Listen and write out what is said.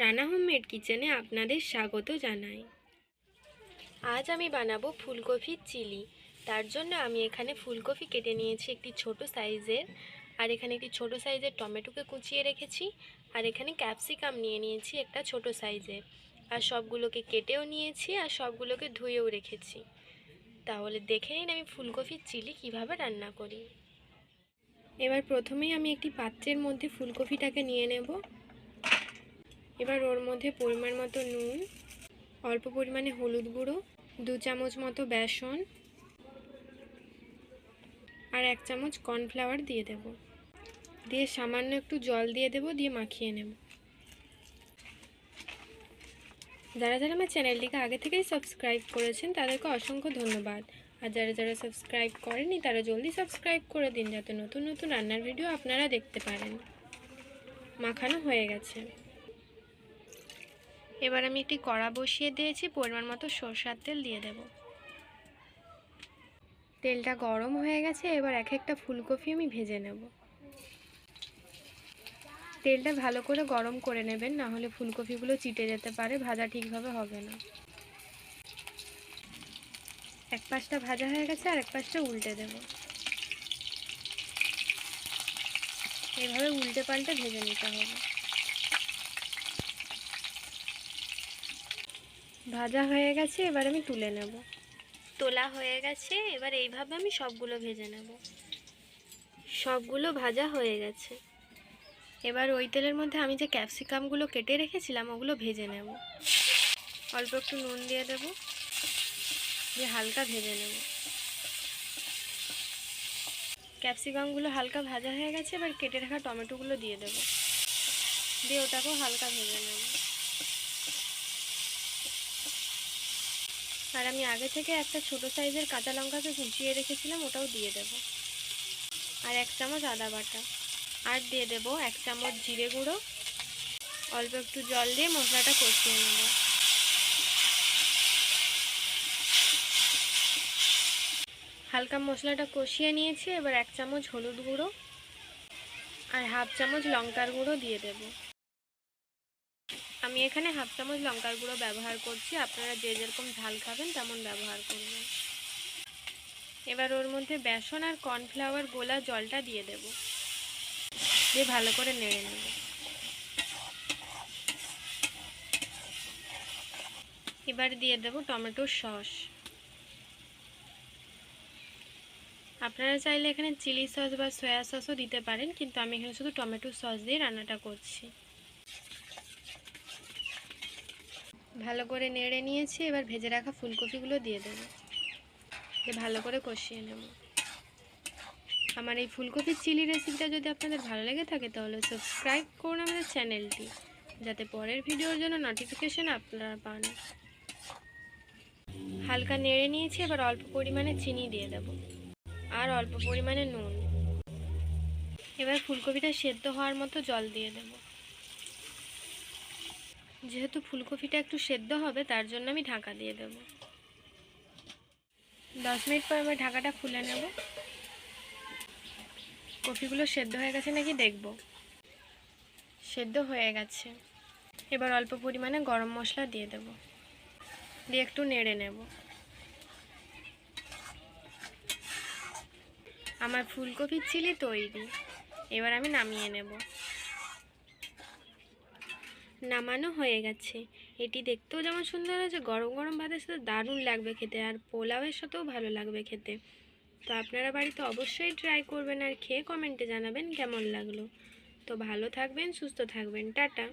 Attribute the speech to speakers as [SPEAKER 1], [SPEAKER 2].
[SPEAKER 1] Rana homemade কিচেনে আপনাদের স্বাগত জানাই। আজ আমি বানাবো ফুলকপির চিলি। তার জন্য আমি এখানে ফুলকপি কেটে নিয়েছি একটি ছোট সাইজের। আর এখানে একটি ছোট সাইজের টমেটোকে কুচিয়ে রেখেছি। আর এখানে ক্যাপসিকাম নিয়ে নিয়েছি একটা ছোট সাইজের। আর সবগুলোকে কেটেও নিয়েছি আর সবগুলোকে ধুয়েও রেখেছি। তাহলে দেখে নিন আমি ফুলকপির চিলি কীভাবে রান্না করি। এবার প্রথমেই আমি একটি পাত্রের মধ্যে ফুলকপিটাকে নিয়ে নেব। এবার ওর মধ্যে পরিমাণ মতো নুন, অল্প পরিমাণে হলুদ গুঁড়ো, দু চামচ মতো বেসন আর এক চামচ কর্নফ্লাওয়ার দিয়ে দেব। দিয়ে সামান্য একটু জল দিয়ে দেব, দিয়ে মাখিয়ে নেব। যারা যারা আমার চ্যানেলটিকে আগে থেকেই সাবস্ক্রাইব করেছেন, তাদেরকে অসংখ্য ধন্যবাদ। আর যারা যারা সাবস্ক্রাইব করেনি তারা জলদি সাবস্ক্রাইব করে দিন, যাতে নতুন নতুন রান্নার ভিডিও আপনারা দেখতে পারেন। মাখানো হয়ে গেছে। এবার আমি একটি কড়া বসিয়ে দিয়েছি, পরিমাণ মতো সরষার তেল দিয়ে দেব। তেলটা গরম হয়ে গেছে, এবার এক একটা ফুলকপি আমি ভেজে নেব। তেলটা ভালো করে গরম করে নেবেন, না হলে ফুলকপিগুলো চিটে যেতে পারে, ভাজা ঠিকভাবে হবে না। এক পাশটা ভাজা হয়ে গেছে, আর এক পাশটা উল্টে দেব। এভাবে উল্টে পাল্টে ভেজে নিতে হবে। ভাজা হয়ে গেছে, এবার আমি তুলে নেব। তোলা হয়ে গেছে, এবার এইভাবে আমি সবগুলো ভেজে নেব। সবগুলো ভাজা হয়ে গেছে। এবার ওই তেলের মধ্যে আমি যে ক্যাপসিকামগুলো কেটে রেখেছিলাম, ওগুলো ভেজে নেব। অল্প একটু নুন দিয়ে দেব, দিয়ে হালকা ভেজে নেব। ক্যাপসিকামগুলো হালকা ভাজা হয়ে গেছে, এবার কেটে রাখা টমেটোগুলো দিয়ে দেব। দিয়ে ওটাকেও হালকা ভেজে নেব। আর আমি আগে থেকে একটা ছোট সাইজের কাঁচা লঙ্কাকে কুচিয়ে রেখেছিলাম, ওটাও দিয়ে দেব। আর এক চামচ আদা বাটা। আর দিয়ে দেব এক চামচ জিরে গুঁড়ো। অল্প একটু জল দিয়ে মশলাটা কষিয়ে নেব। হালকা মশলাটা কষিয়ে নিয়েছি, এবার এক চামচ হলুদ গুঁড়ো। আর হাফ চামচ লঙ্কার গুঁড়ো দিয়ে দেব। আমি এখানে হাফ চামচ লঙ্কার গুঁড়ো ব্যবহার করছি। আপনারা যে যেরকম ঝাল খাবেন তেমন ব্যবহার করবেন। এবার ওর মধ্যে বেসন আর কর্নফ্লাওয়ার গোলা জলটা দিয়ে দেব। দিয়ে ভালো করে নেড়ে নেব। এবার দিয়ে দেব টমেটোর সস। আপনারা চাইলে এখানে চিলি সস বা সয়া সসও দিতে পারেন, কিন্তু আমি এখানে শুধু টমেটোর সস দিয়ে রান্নাটা করছি। ভালো করে নেড়ে নিয়েছি, এবার ভেজে রাখা ফুলকপিগুলো দিয়ে দেবো। ভালো করে কষিয়ে নেব। আমার এই ফুলকপির চিলি রেসিপিটা যদি আপনাদের ভালো লেগে থাকে, তাহলে সাবস্ক্রাইব করুন আমাদের চ্যানেলটি যাতে পরের ভিডিওর জন্য নোটিফিকেশান আপনারা পান। হালকা নেড়ে নিয়েছি, এবার অল্প পরিমাণে চিনি দিয়ে দেব। আর অল্প পরিমাণে নুন। এবার ফুলকপিটা সেদ্ধ হওয়ার মতো জল দিয়ে দেব। যেহেতু ফুলকপিটা একটু সেদ্ধ হবে, তার জন্য আমি ঢাকা দিয়ে দেব। দশ মিনিট পর এবার ঢাকাটা খুলে নেব। কপিগুলো সেদ্ধ হয়ে গেছে নাকি দেখব। সেদ্ধ হয়ে গেছে। এবার অল্প পরিমাণে গরম মশলা দিয়ে দেব। দিয়ে একটু নেড়ে নেব। আমার ফুলকপির চিলি তৈরি। এবার আমি নামিয়ে নেব। নামানো হয়ে গেছে। এটি দেখতেও যেমন সুন্দর হয়েছে, গরম গরম ভাতের সাথে দারুণ লাগবে খেতে আর পোলাওয়ের সাথেও ভালো লাগবে খেতে। তো আপনারা বাড়িতে অবশ্যই ট্রাই করবেন আর খেয়ে কমেন্টে জানাবেন কেমন লাগল। তো ভালো থাকবেন, সুস্থ থাকবেন, টাটা।